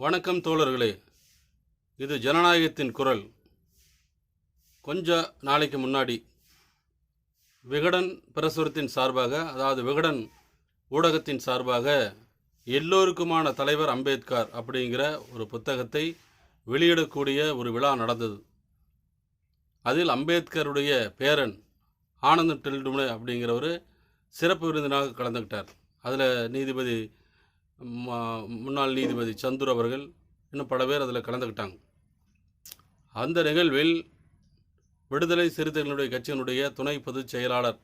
வணக்கம் தோழர்களே. இது ஜனநாயகத்தின் குரல். கொஞ்ச நாளைக்கு முன்னாடி விகடன் பிரசுரத்தின் சார்பாக அதாவது விகடன் ஊடகத்தின் சார்பாக எல்லோருக்குமான தலைவர் அம்பேத்கர் அப்படிங்கிற ஒரு புத்தகத்தை வெளியிடக்கூடிய ஒரு விழா நடந்தது. அதில் அம்பேத்கருடைய பேரன் ஆனந்தம் டெல்டுமே அப்படிங்கிறவர் சிறப்பு விருந்தினாக கலந்துக்கிட்டார். அதில் நீதிபதி முன்னாள் நீதிபதி சந்துர் அவர்கள் இன்னும் பல பேர் அதில் கலந்துக்கிட்டாங்க. அந்த நிகழ்வில் விடுதலை சிறுத்தைகளுடைய கட்சியினுடைய துணை பொதுச் செயலாளர்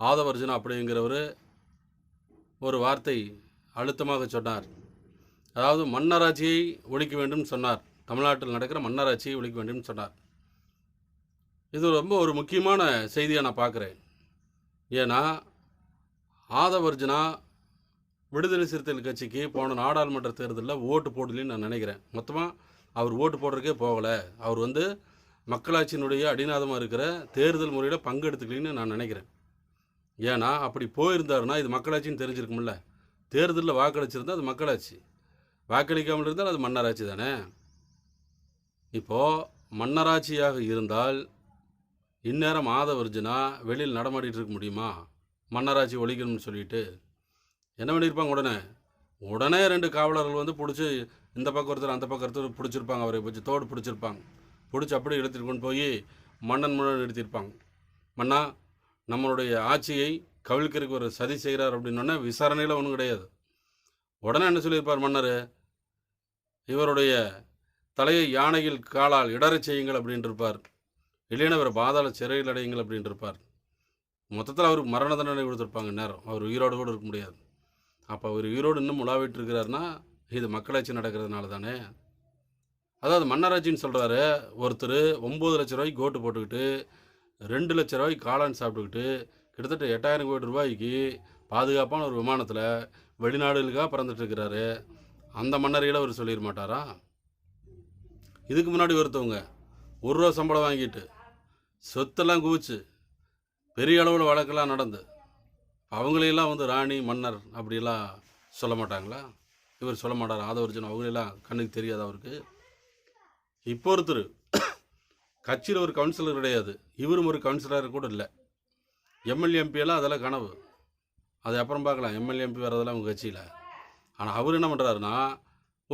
ஆதவர்ஜுனா அப்படிங்கிறவர் ஒரு வார்த்தை அழுத்தமாக சொன்னார். அதாவது மன்னராட்சியை ஒழிக்க வேண்டும் சொன்னார். தமிழ்நாட்டில் நடக்கிற மன்னராட்சியை ஒழிக்க வேண்டும் சொன்னார். இது ரொம்ப ஒரு முக்கியமான செய்தியாக நான் பார்க்குறேன். ஏன்னா ஆதவர்ஜுனா விடுதலை சிறுத்தைகள் கட்சிக்கு போன நாடாளுமன்ற தேர்தலில் ஓட்டு போடலன்னு நான் நினைக்கிறேன். மொத்தமாக அவர் ஓட்டு போடுறதுக்கே போகலை. அவர் வந்து மக்களாட்சியினுடைய அடிநாதமாக இருக்கிற தேர்தல் முறையில் பங்கெடுத்துக்கலின்னு நான் நினைக்கிறேன். ஏன்னா அப்படி போயிருந்தாருன்னா இது மக்களாட்சின்னு தெரிஞ்சிருக்கும்ல. தேர்தலில் வாக்களிச்சிருந்தால் அது மக்களாட்சி. வாக்களிக்காமல் இருந்தால் அது மன்னராட்சி தானே. இப்போது மன்னராட்சியாக இருந்தால் இந்நேரம் ஆதவர்ஜுனா வெளியில் நடமாடிட்டு இருக்க முடியுமா? மன்னராட்சி ஒழிக்கணும்னு சொல்லிட்டு. என்ன பண்ணியிருப்பாங்க உடனே? உடனே ரெண்டு காவலர்கள் வந்து பிடிச்சி இந்த பக்கம் ஒருத்தர் அந்த பக்கம் ஒருத்தர் பிடிச்சிருப்பாங்க அவரை பிடிச்சி தோடு பிடிச்சிருப்பாங்க. பிடிச்சி அப்படியே எடுத்துகிட்டு கொண்டு போய் மன்னன் முன்னாடி எடுத்திருப்பாங்க மன்னா நம்மளுடைய ஆட்சியை கவிழ்க்கிறதுக்கு ஒரு சதி செய்கிறார் அப்படின்னோடனே விசாரணையில் ஒன்றும் கிடையாது. உடனே என்ன சொல்லியிருப்பார் மன்னர்? இவருடைய தலையை யானையில் காலால் இடறச் செய்யுங்கள் அப்படின்ட்டு இல்லைன்னா அவர் பாதாள சிறையில் அடையுங்கள் அப்படின்ட்டு இருப்பார் மொத்தத்தில் அவருக்கு மரண தண்டனை கொடுத்துருப்பாங்க நேரம் அவர் உயிரோடு கூட இருக்க முடியாது. அப்போ அவர் உயிரோடு இன்னும் உலாவிட்டு இருக்கிறாருன்னா இது மக்களாட்சி நடக்கிறதுனால தானே அதாவது மன்னராட்சின்னு சொல்கிறாரு ஒருத்தர் ஒம்பது லட்ச ரூபாய்க்கு கோட்டு போட்டுக்கிட்டு ரெண்டு லட்ச ரூபாய்க்கு காளான் சாப்பிட்டுக்கிட்டு கிட்டத்தட்ட எட்டாயிரம் கோடி ரூபாய்க்கு பாதுகாப்பான ஒரு விமானத்தில் வெளிநாடுகளுக்காக பறந்துட்டுருக்கிறாரு. அந்த மன்னரையில் அவர் சொல்லிட மாட்டாரா? இதுக்கு முன்னாடி ஒருத்தவங்க ஒரு ரூபா சம்பளம் வாங்கிட்டு சொத்தெல்லாம் குவிச்சு பெரிய அளவில் வழக்கெல்லாம் நடந்து அவங்களையெல்லாம் வந்து ராணி மன்னர் அப்படிலாம் சொல்ல மாட்டாங்களா? இவர் சொல்ல மாட்டார்? ஆதவர்ஜன் அவங்களெல்லாம் கண்ணுக்கு தெரியாது அவருக்கு? இப்போ ஒருத்தர் கட்சியில் ஒரு கவுன்சிலர் கிடையாது. இவரும் ஒரு கவுன்சிலர் கூட இல்லை. எம்எல்ஏ எம்பியெல்லாம் அதெல்லாம் கனவு. அது அப்புறம் பார்க்கலாம். எம்எல்ஏ எம்பி வரதெல்லாம் அவங்க கட்சியில். ஆனால் அவர் என்ன பண்ணுறாருன்னா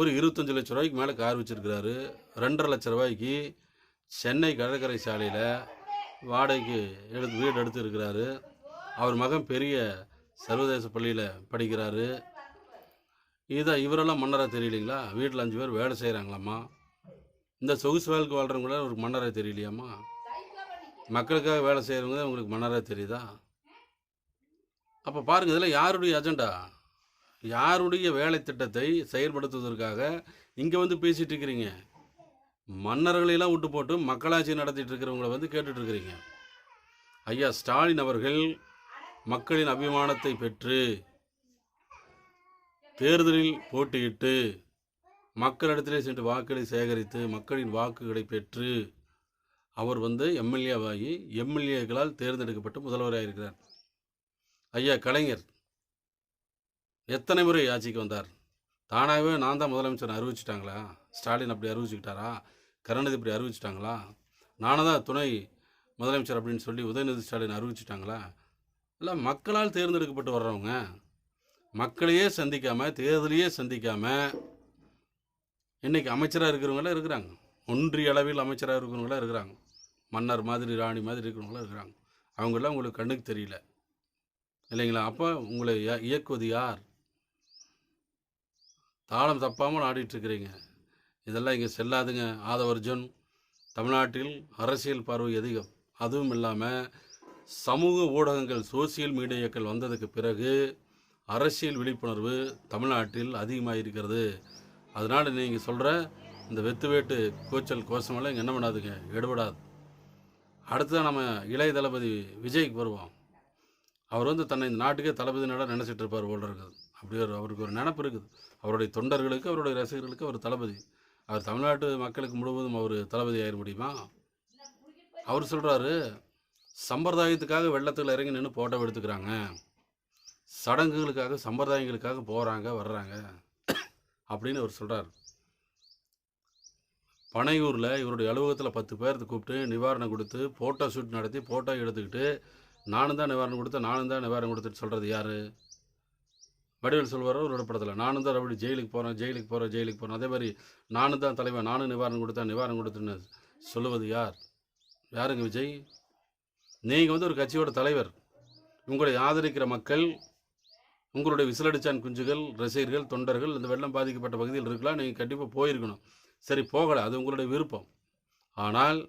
ஒரு இருபத்தஞ்சு லட்ச ரூபாய்க்கு மேலே கார் வச்சுருக்கிறாரு. ரெண்டரை லட்ச ரூபாய்க்கு சென்னை கடற்கரை சாலையில் வாடகைக்கு எடுத்து வீடு எடுத்து இருக்கிறாரு அவர் மகன் பெரிய சர்வதேச பள்ளியில் படிக்கிறாரு. இதை இவரெல்லாம் மன்னராக தெரியலீங்களா? வீட்டில் அஞ்சு பேர் வேலை செய்கிறாங்களாம்மா இந்த சொகுசு வேலைக்கு வாழ்கிறவங்கள அவருக்கு மன்னராக தெரியலையாம்மா? மக்களுக்காக வேலை செய்கிறவங்க உங்களுக்கு மன்னராக தெரியுதா? அப்போ பாருங்கள் இதில் யாருடைய அஜெண்டா யாருடைய வேலை திட்டத்தை செயல்படுத்துவதற்காக இங்கே வந்து பேசிகிட்டு இருக்கிறீங்க? மன்னர்களையெல்லாம் விட்டு போட்டு மக்களாட்சி நடத்திட்டு இருக்கிறவங்கள வந்து கேட்டுட்டு இருக்கிறீங்க. ஐயா ஸ்டாலின் அவர்கள் மக்களின் அபிமானத்தை பெற்று தேர்தலில் போட்டியிட்டு மக்களிடத்திலே சென்று வாக்குகளை சேகரித்து மக்களின் வாக்குகளை பெற்று அவர் வந்து எம்எல்ஏவாகி எம்எல்ஏக்களால் தேர்ந்தெடுக்கப்பட்டு முதல்வராக இருக்கிறார். ஐயா கலைஞர் எத்தனை முறை ஆட்சிக்கு வந்தார்? தானாகவே நான் தான் முதலமைச்சர் அறிவிச்சிட்டாங்களா? ஸ்டாலின் அப்படி அறிவிச்சுக்கிட்டாரா? கருணாநிதி இப்படி அறிவிச்சிட்டாங்களா? நானும் தான் துணை முதலமைச்சர் அப்படின்னு சொல்லி உதயநிதி ஸ்டாலின் அறிவிச்சிட்டாங்களா? இல்லை மக்களால் தேர்ந்தெடுக்கப்பட்டு வர்றவங்க மக்களையே சந்திக்காமல் தேர்தலையே சந்திக்காமல் இன்றைக்கி அமைச்சராக இருக்கிறவங்களாம் இருக்கிறாங்க. ஒன்றிய அளவில் அமைச்சராக இருக்கிறவங்களாம் இருக்கிறாங்க. மன்னர் மாதிரி ராணி மாதிரி இருக்கிறவங்களாம் இருக்கிறாங்க. அவங்களாம் உங்களுக்கு கண்ணுக்கு தெரியல. இல்லைங்களா? அப்போ உங்களை இய- இயக்குவது யார்? தாளம் தப்பாமல் ஆடிட்டுருக்கிறீங்க இதெல்லாம் இங்கே செல்லாதுங்க. ஆதவர்ஜுன் தமிழ்நாட்டில் அரசியல் பார்வை அதிகம். அதுவும் இல்லாமல் சமூக ஊடகங்கள் சோசியல் மீடியாக்கள் வந்ததுக்கு பிறகு அரசியல் விழிப்புணர்வு தமிழ்நாட்டில் அதிகமாக இருக்கிறது அதனால் நீங்கள் சொல்கிற இந்த வெத்துவேட்டு கோச்சல் கூச்சல் கோஷமெல்லாம் இங்கே என்ன பண்ணாதுங்க எடுபடாது. அடுத்ததான் நம்ம இளைய தளபதி விஜய்க்கு வருவோம். அவர் வந்து தன்னை இந்த நாட்டுக்கே தளபதி நட நினச்சிட்டு இருப்பார் போல் இருக்குது அப்படி ஒரு அவருக்கு ஒரு நினப்பு இருக்குது. அவருடைய தொண்டர்களுக்கு அவருடைய ரசிகர்களுக்கு அவர் தளபதி. அவர் தமிழ்நாட்டு மக்களுக்கு முழுவதும் அவர் தளபதி ஆகிட முடியுமா? அவர் சொல்கிறாரு சம்பிரதாயத்துக்காக வெள்ளத்தில் இறங்கி நின்று போட்டோ எடுத்துக்கிறாங்க. சடங்குகளுக்காக சம்பிரதாயங்களுக்காக போகிறாங்க வர்றாங்க அப்படின்னு அவர் சொல்கிறார் பனையூரில் இவருடைய அலுவலகத்தில் பத்து பேர்த்து கூப்பிட்டு நிவாரணம் கொடுத்து ஃபோட்டோ ஷூட் நடத்தி ஃபோட்டோ எடுத்துக்கிட்டு நானும் தான் நிவாரணம் கொடுத்து நானும் தான் நிவாரணம் கொடுத்துட்டு சொல்கிறது யார்? வடிவேல் சொல்வாரோ ஒரு படத்தில் நானும் தான் அப்படி ஜெயிலுக்கு போகிறேன் ஜெயிலுக்கு போகிறேன் ஜெயிலுக்கு போகிறேன் அதே மாதிரி நானும் தான் தலைவன் நானும் நிவாரணம் கொடுத்தேன் நிவாரணம் கொடுத்துன்னு சொல்லுவது யார்? யாருங்க விஜய்? நீங்கள் வந்து ஒரு கட்சியோட தலைவர். உங்களை ஆதரிக்கிற மக்கள் உங்களுடைய விசிலடிச்சான் குஞ்சுகள் ரசிகர்கள் தொண்டர்கள் இந்த வெள்ளம் பாதிக்கப்பட்ட பகுதியில் இருக்கலாம் நீங்கள் கண்டிப்பாக போயிருக்கணும். சரி போகலை அது உங்களுடைய விருப்பம். ஆனால்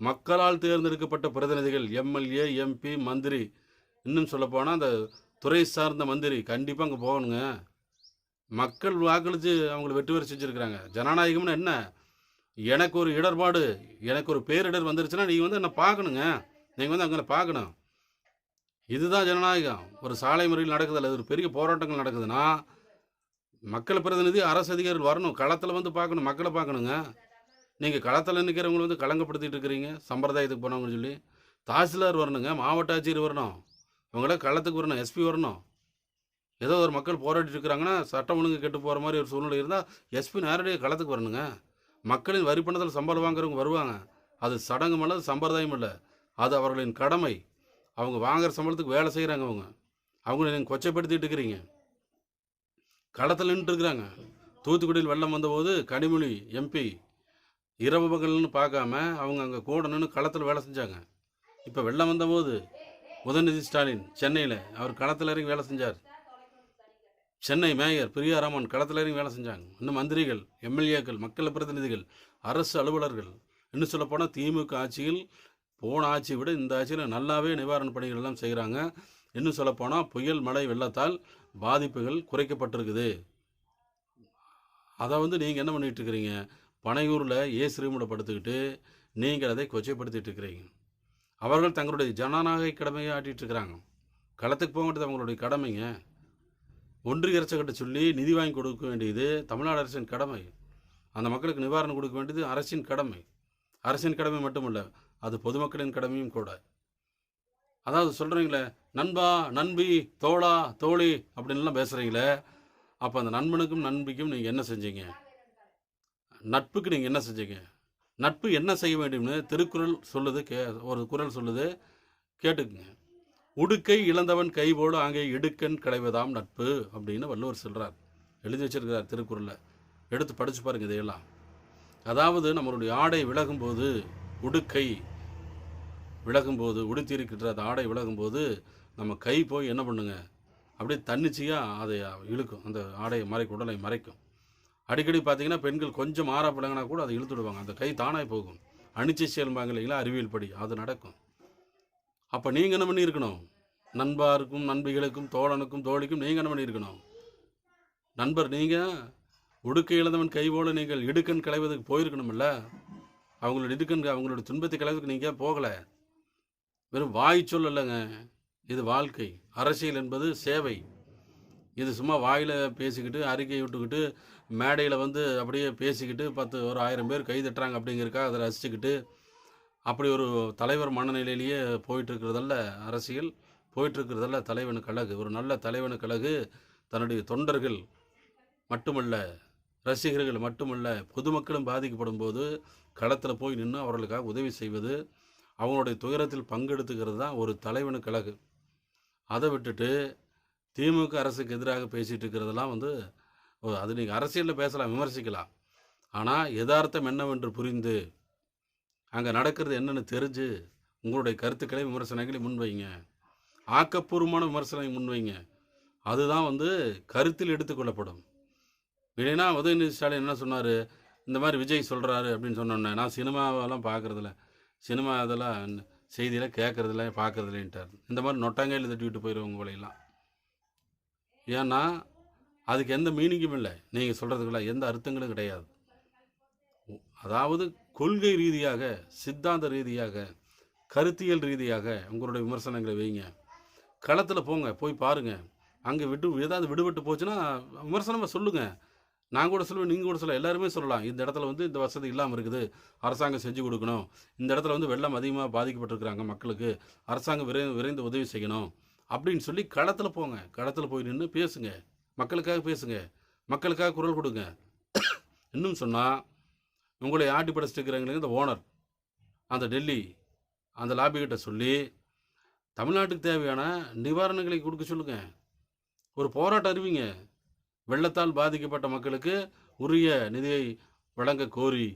மக்களால் தேர்ந்தெடுக்கப்பட்ட பிரதிநிதிகள் எம்எல்ஏ எம்பி மந்திரி இன்னும் சொல்லப்போனால் அந்த துறை சார்ந்த மந்திரி கண்டிப்பாக அங்கே போகணுங்க. மக்கள் வாக்களித்து அவங்களை வெற்றி பெற செஞ்சுருக்கிறாங்க. ஜனநாயகம்னு என்ன? எனக்கு ஒரு இடர்பாடு எனக்கு ஒரு பேரிடர் வந்துருச்சுன்னா நீங்கள் வந்து என்னை பார்க்கணுங்க. நீங்கள் வந்து அங்கே பார்க்கணும். இதுதான் ஜனநாயகம். ஒரு சாலை முறையில் நடக்குது அல்லது ஒரு பெரிய போராட்டங்கள் நடக்குதுன்னா மக்கள் பிரதிநிதி அரசு அதிகாரிகள் வரணும். களத்தில் வந்து பார்க்கணும் மக்களை பார்க்கணுங்க. நீங்கள் களத்தில் நிற்கிறவங்களை வந்து களங்கப்படுத்திட்டு இருக்கிறீங்க. சம்பிரதாயத்துக்கு போனவங்கன்னு சொல்லி. தாசில்தார் வரணுங்க மாவட்ட ஆட்சியர் வரணும். இவங்கள களத்துக்கு வரணும் எஸ்பி வரணும். ஏதோ ஒரு மக்கள் போராடிட்டு இருக்கிறாங்கன்னா சட்டம் ஒழுங்கு கெட்டு போகிற மாதிரி ஒரு சூழ்நிலை இருந்தால் எஸ்பி நேரடியாக களத்துக்கு வரணுங்க. மக்களின் வரி பணத்தில் சம்பளம் வாங்குறவங்க வருவாங்க. அது சடங்கும் அல்ல சம்பிரதாயம் இல்லை. அது அவர்களின் கடமை. அவங்க வாங்குற சம்பளத்துக்கு வேலை செய்கிறாங்க அவங்க. அவங்கள நீங்கள் கொச்சைப்படுத்திட்டு இருக்கிறீங்க. களத்தில் நின்றுருக்குறாங்க தூத்துக்குடியில் வெள்ளம் வந்தபோது கனிமொழி எம்பி இரவு பகல்னு பார்க்காம அவங்க அங்கே கூட நின்று களத்தில் வேலை செஞ்சாங்க. இப்போ வெள்ளம் வந்தபோது உதயநிதி ஸ்டாலின் சென்னையில் அவர் களத்தில் இறங்கி வேலை செஞ்சார். சென்னை மேயர் பிரியாராமன் களத்தில் இறங்கி வேலை செஞ்சாங்க. இன்னும் மந்திரிகள் எம்எல்ஏக்கள் மக்கள் பிரதிநிதிகள் அரசு அலுவலர்கள். இன்னும் சொல்லப்போனால் திமுக ஆட்சியில் போன ஆட்சியை விட இந்த ஆட்சியில் நல்லாவே நிவாரணப் பணிகள் எல்லாம் செய்கிறாங்க இன்னும் சொல்லப்போனால் புயல் மழை வெள்ளத்தால் பாதிப்புகள் குறைக்கப்பட்டிருக்குது. அதை வந்து நீங்கள் என்ன பண்ணிகிட்டு இருக்கிறீங்க? பனையூரில் ஏ ரூமில் படுத்துக்கிட்டு நீங்கள் அதை கொச்சைப்படுத்திட்டு இருக்கிறீங்க. அவர்கள் தங்களுடைய ஜனநாயக கடமையை ஆட்டிகிட்டு இருக்கிறாங்க. களத்துக்கு போக வேண்டியது அவங்களுடைய கடமைங்க. ஒன்றிய அரசுகிட்ட சொல்லி நிதி வாங்கி கொடுக்க வேண்டியது தமிழ்நாடு அரசின் கடமை. அந்த மக்களுக்கு நிவாரணம் கொடுக்க வேண்டியது அரசின் கடமை. அரசின் கடமை மட்டுமல்ல அது பொதுமக்களின் கடமையும் கூட. அதாவது சொல்கிறீங்களே நண்பா நண்பி தோழா தோழி அப்படின்லாம் பேசுகிறீங்களே அப்போ அந்த நண்பனுக்கும் நண்பிக்கும் நீங்கள் என்ன செஞ்சீங்க? நட்புக்கு நீங்கள் என்ன செஞ்சீங்க? நட்பு என்ன செய்ய வேண்டும்னு திருக்குறள் சொல்லுது கே ஒரு குறள் சொல்லுது கேட்டுக்குங்க. உடுக்கை இழந்தவன் கைபோடு அங்கே இடுக்கன் களைவதாம் நட்பு அப்படின்னு வள்ளுவர் சொல்கிறார் எழுதி வச்சிருக்கிறார் திருக்குறளில் எடுத்து படித்து பாருங்கள் இதையெல்லாம். அதாவது நம்மளுடைய ஆடை விலகும்போது உடுக்கை விலகும்போது உடுத்திருக்கின்ற அந்த ஆடை விலகும்போது நம்ம கை போய் என்ன பண்ணுங்க? அப்படியே தன்னிச்சையாக அதை இழுக்கும். அந்த ஆடையை மறைக்கும் உடலை மறைக்கும். அடிக்கடி பார்த்தீங்கன்னா பெண்கள் கொஞ்சம் மாறா பிள்ளைங்கன்னா கூட அதை இழுத்து விடுவாங்க அந்த கை தானாக போகும். அணிச்சை செயல்பாங்க இல்லைங்களா அறிவியல் படி அது நடக்கும். அப்போ நீங்கள் என்ன பண்ணியிருக்கணும்? நண்பாருக்கும் நண்பிகளுக்கும் தோழனுக்கும் தோழிக்கும் நீங்கள் என்ன பண்ணியிருக்கணும்? நண்பர் நீங்கள் உடுக்கை இழந்தவன் கை போல நீங்கள் இடுக்கன் களைவதுக்கு போயிருக்கணும்ல அவங்களோட இடுக்கன் அவங்களோட துன்பத்தை களைவதுக்கு நீங்கள் போகலை? வெறும் வாய் சொல்லலைங்க இது வாழ்க்கை. அரசியல் என்பது சேவை. இது சும்மா வாயில் பேசிக்கிட்டு அறிக்கை விட்டுக்கிட்டு மேடையில் வந்து அப்படியே பேசிக்கிட்டு பத்து ஒரு ஆயிரம் பேர் கை தட்டுறாங்க அப்படிங்கிறக்கா அதை ரசிச்சுக்கிட்டு அப்படி ஒரு தலைவர் மனநிலையிலேயே போயிட்டுருக்கிறதல்ல அரசியல். போயிட்டுருக்கிறதல்ல தலைவனுக்கு அழகு ஒரு நல்ல தலைவனுக்கு அழகு தன்னுடைய தொண்டர்கள் மட்டுமல்ல ரசிகர்கள் மட்டுமல்ல பொதுமக்களும் பாதிக்கப்படும் போது களத்தில் போய் நின்று அவர்களுக்காக உதவி செய்வது அவங்களுடைய துயரத்தில் பங்கெடுத்துக்கிறது தான் ஒரு தலைவனுக்கு அழகு அதை விட்டுட்டு திமுக அரசுக்கு எதிராக பேசிகிட்டு இருக்கிறதெல்லாம் வந்து அது நீங்கள் அரசியலில் பேசலாம் விமர்சிக்கலாம். ஆனால் யதார்த்தம் என்னவென்று புரிந்து அங்கே நடக்கிறது என்னென்னு தெரிஞ்சு உங்களுடைய கருத்துக்களை விமர்சனங்களை முன்வைங்க. ஆக்கப்பூர்வமான விமர்சனங்களை முன்வைங்க. அதுதான் வந்து கருத்தில் எடுத்துக்கொள்ளப்படும் இல்லைன்னா உதயநிதி ஸ்டாலின் என்ன சொன்னார்? இந்த மாதிரி விஜய் சொல்கிறாரு அப்படின்னு சொன்னோன்னே நான் சினிமாவெல்லாம் பார்க்குறதில்ல. சினிமா இதெல்லாம் செய்தியில் கேட்குறதில்ல பார்க்குறதில்லன்ட்டார் இந்த மாதிரி நொட்டாங்கையில் தட்டி விட்டு போயிடுவோம் உங்களையெல்லாம் ஏன்னா அதுக்கு எந்த மீனிங்கும் இல்லை. நீங்கள் சொல்கிறதுக்குள்ள எந்த அர்த்தங்களும் கிடையாது. அதாவது கொள்கை ரீதியாக சித்தாந்த ரீதியாக கருத்தியல் ரீதியாக உங்களுடைய விமர்சனங்களை வைங்க. களத்தில் போங்க போய் பாருங்கள் அங்கே விட்டு ஏதாவது விடுபட்டு போச்சுன்னா விமர்சனமாக சொல்லுங்கள் நான் கூட சொல்லுவேன் நீங்கள் கூட சொல்ல எல்லாருமே சொல்லலாம் இந்த இடத்துல வந்து இந்த வசதி இல்லாமல் இருக்குது அரசாங்கம் செஞ்சு கொடுக்கணும். இந்த இடத்துல வந்து வெள்ளம் அதிகமாக பாதிக்கப்பட்டிருக்கிறாங்க மக்களுக்கு அரசாங்கம் விரை விரைந்து உதவி செய்யணும். அப்படின்னு சொல்லி களத்தில் போங்க. களத்தில் போய் நின்று பேசுங்க. மக்களுக்காக பேசுங்க. மக்களுக்காக குரல் கொடுங்க. இன்னும் சொன்னால் உங்களை ஆட்டி படைச்சிட்டு இருக்கிறவங்களுக்கு இந்த ஓனர் அந்த டெல்லி அந்த லாபிகிட்ட சொல்லி தமிழ்நாட்டுக்கு தேவையான நிவாரணங்களை கொடுக்க சொல்லுங்கள் ஒரு போராட்டம் அறிவிங்க. வெள்ளத்தால் பாதிக்கப்பட்ட மக்களுக்கு உரிய நிதியை வழங்க கோரி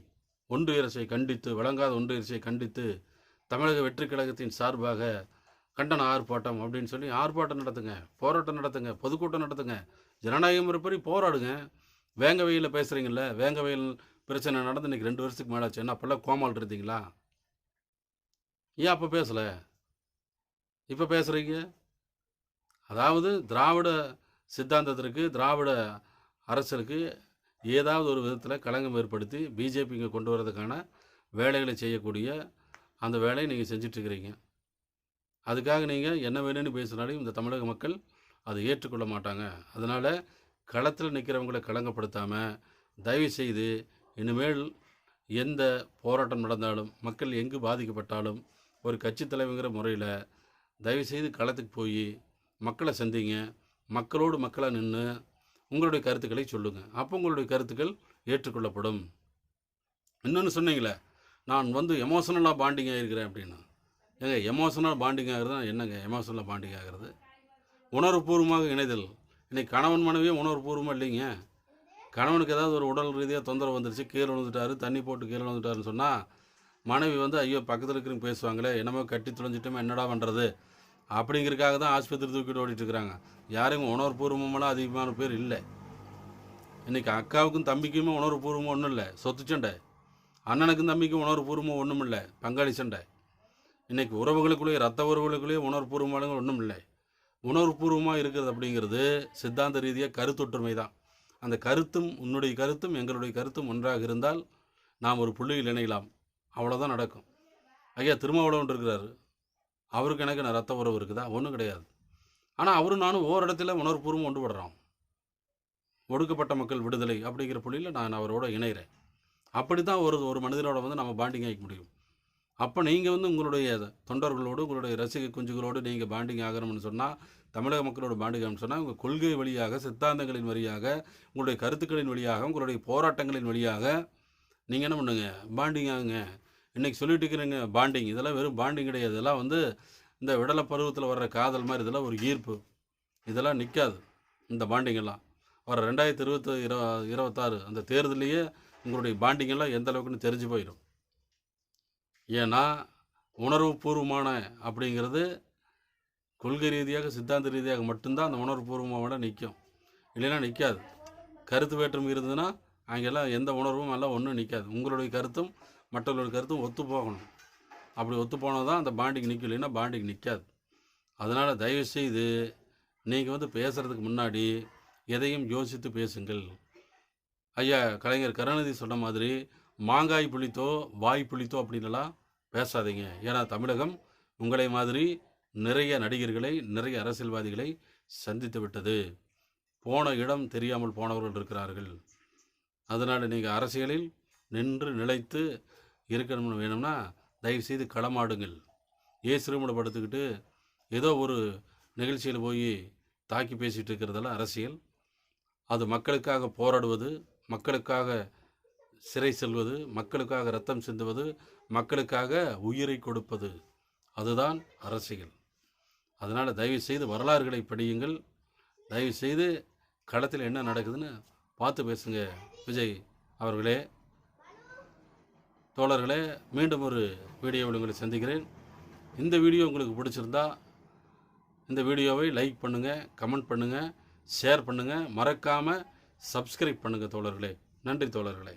ஒன்று அரசை கண்டித்து வழங்காத ஒன்று அரசை கண்டித்து தமிழக வெற்றி கழகத்தின் சார்பாக கண்டன ஆர்ப்பாட்டம் அப்படின்னு சொல்லி ஆர்ப்பாட்டம் நடத்துங்க போராட்டம் நடத்துங்க பொதுக்கூட்டம் நடத்துங்க. ஜனநாயக முறைப்படி போராடுங்க. வேங்க வெயிலில் பேசுகிறீங்கள வேங்க வெயில் பிரச்சனை நடந்து இன்றைக்கி ரெண்டு வருஷத்துக்கு மேலாச்சு. என்ன அப்போல்லாம் கோமால் இருந்தீங்களா? ஏன் அப்போ பேசலை? இப்போ பேசுகிறீங்க அதாவது திராவிட சித்தாந்தத்திற்கு திராவிட அரசுக்கு ஏதாவது ஒரு விதத்தில் களங்கம் ஏற்படுத்தி பிஜேபி இங்கே கொண்டு வரதுக்கான வேலைகளை செய்யக்கூடிய அந்த வேலையை நீங்கள் செஞ்சிட்ருக்கிறீங்க. அதுக்காக நீங்கள் என்ன வேணும்னு பேசினாலும் இந்த தமிழக மக்கள் அதை ஏற்றுக்கொள்ள மாட்டாங்க. அதனால் களத்தில் நிற்கிறவங்களை களங்கப்படுத்தாமல் தயவு செய்து இனிமேல் எந்த போராட்டம் நடந்தாலும் மக்கள் எங்கு பாதிக்கப்பட்டாலும் ஒரு கட்சித் தலைவங்கிற முறையில் தயவுசெய்து களத்துக்கு போய் மக்களை சந்திங்க. மக்களோடு மக்களாக நின்று உங்களுடைய கருத்துக்களை சொல்லுங்கள் அப்போ உங்களுடைய கருத்துக்கள் ஏற்றுக்கொள்ளப்படும். இன்னொன்று சொன்னீங்களே நான் வந்து எமோஷனலாக பாண்டிங் ஆகிருக்கிறேன் அப்படின்னு. ஏங்க எமோஷனல் பாண்டிங் ஆகிறது என்னங்க எமோஷனலாக பாண்டிங் ஆகிறது? உணர்வுபூர்வமாக இணைதல். இன்னைக்கு கணவன் மனைவியே உணர்வுபூர்வமாக இல்லைங்க. கணவனுக்கு ஏதாவது ஒரு உடல் ரீதியாக தொந்தரவு வந்துருச்சு கீழே விழுந்துட்டாரு தண்ணி போட்டு கீழே விழுந்துட்டாருன்னு சொன்னால் மனைவி வந்து ஐயோ பக்கத்தில் இருக்கிறவங்க பேசுவாங்களே என்னமோ கட்டி தொலைஞ்சிட்டோமே என்னடா பண்ணுறது அப்படிங்கிறதுக்காக தான் ஆஸ்பத்திரி தூக்கிட்டு ஓடிட்டு இருக்கிறாங்க யாரும் உணர்வுபூர்வமெல்லாம் அதிகமான பேர் இல்லை. இன்றைக்கி அக்காவுக்கும் தம்பிக்குமே உணர்வுபூர்வமாக ஒன்றும் இல்லை. சொத்து சண்டை. அண்ணனுக்கும் தம்பிக்கும் உணர்வுபூர்வமாக ஒன்றும் இல்லை. பங்காளி சண்டை. இன்றைக்கி உறவுகளுக்குள்ளேயே ரத்த உறவுகளுக்குள்ளேயே உணர்வுபூர்வமான ஒன்றும் இல்லை. உணர்வுபூர்வமாக இருக்கிறது அப்படிங்கிறது சித்தாந்த ரீதியாக கருத்தொற்றுமை தான். அந்த கருத்தும் உன்னுடைய கருத்தும் எங்களுடைய கருத்தும் ஒன்றாக இருந்தால் நாம் ஒரு புள்ளியில் இணையலாம். அவ்வளோதான் நடக்கும். ஐயா திருமாவளவன் இருக்கிறாரு. அவருக்கு எனக்கு நான் ரத்த உறவு இருக்குதா? ஒன்றும் கிடையாது. ஆனால் அவரும் நானும் ஓரிடத்துல உணர்வுபூர்வம் ஒன்றுபடுறோம். ஒடுக்கப்பட்ட மக்கள் விடுதலை அப்படிங்கிற புள்ளியில் நான் அவரோட இணைகிறேன். அப்படி தான் ஒரு ஒரு மனிதனோட வந்து நம்ம பாண்டிங் ஆகிக்க முடியும். அப்போ நீங்கள் வந்து உங்களுடைய தொண்டர்களோடு உங்களுடைய ரசிக குஞ்சுகளோடு நீங்கள் பாண்டிங் ஆகணும்னு சொன்னால் தமிழக மக்களோட பாண்டிங் ஆகணும்னு சொன்னால் உங்கள் கொள்கை வழியாக சித்தாந்தங்களின் வழியாக உங்களுடைய கருத்துக்களின் வழியாக உங்களுடைய போராட்டங்களின் வழியாக நீங்கள் என்ன பண்ணுங்கள் பாண்டிங் ஆகுங்க. இன்றைக்கி சொல்லிட்டு இருக்கிறீங்க பாண்டிங். இதெல்லாம் வெறும் பாண்டிங் கிடையாது. இதெல்லாம் வந்து இந்த விடலை பருவத்தில் வர்ற காதல் மாதிரி இதெல்லாம் ஒரு ஈர்ப்பு. இதெல்லாம் நிற்காது இந்த பாண்டிங்கெல்லாம். வர ரெண்டாயிரத்தி இருபத்தி இரு இருபத்தாறு அந்த தேர்தலையே உங்களுடைய பாண்டிங்கெல்லாம் எந்த அளவுக்குன்னு தெரிஞ்சு போயிடும். ஏன்னா உணர்வு பூர்வமான அப்படிங்கிறது கொள்கை ரீதியாக சித்தாந்த ரீதியாக மட்டும்தான் அந்த உணர்வுபூர்வமான நிற்கும் இல்லைன்னா நிற்காது கருத்து வேற்றுமை இருந்ததுன்னா அங்கெல்லாம் எந்த உணர்வும் எல்லாம் ஒன்றும் நிற்காது உங்களுடைய கருத்தும் மற்றவர்களோட கருத்தும் ஒத்து போகணும். அப்படி ஒத்து போனால் தான் அந்த பாண்டிங் நிற்கும் இல்லைன்னா பாண்டிங் நிற்காது அதனால் தயவுசெய்து நீங்கள் வந்து பேசுகிறதுக்கு முன்னாடி எதையும் யோசித்து பேசுங்கள். ஐயா கலைஞர் கருணாநிதி சொன்ன மாதிரி மாங்காய் புளித்தோ வாய் புளித்தோ அப்படின்னுலாம் பேசாதீங்க. ஏன்னா தமிழகம் உங்களை மாதிரி நிறைய நடிகர்களை நிறைய அரசியல்வாதிகளை சந்தித்து விட்டது. போன இடம் தெரியாமல் போனவர்கள் இருக்கிறார்கள். அதனால் நீங்கள் அரசியலில் நின்று நிலைத்து இருக்கணும்னு வேணும்னா தயவுசெய்து களமாடுங்கள். ஏ சிறுமணப்படுத்திக்கிட்டு ஏதோ ஒரு நிகழ்ச்சியில் போய் தாக்கி பேசிகிட்டு இருக்கிறதெல்லாம் அரசியல். அது மக்களுக்காக போராடுவது மக்களுக்காக சிறை செல்வது மக்களுக்காக ரத்தம் சிந்துவது மக்களுக்காக உயிரை கொடுப்பது. அதுதான் அரசியல். அதனால் தயவு செய்து வரலாறுகளை படியுங்கள். தயவு செய்து களத்தில் என்ன நடக்குதுன்னு பார்த்து பேசுங்க விஜய் அவர்களே. தோழர்களே மீண்டும் ஒரு வீடியோவில் உங்களை சந்திக்கிறேன். இந்த வீடியோ உங்களுக்கு பிடிச்சிருந்தா இந்த வீடியோவை லைக் பண்ணுங்கள் கமெண்ட் பண்ணுங்கள் ஷேர் பண்ணுங்கள் மறக்காமல் சப்ஸ்கிரைப் பண்ணுங்கள் தோழர்களே. நன்றி தோழர்களே.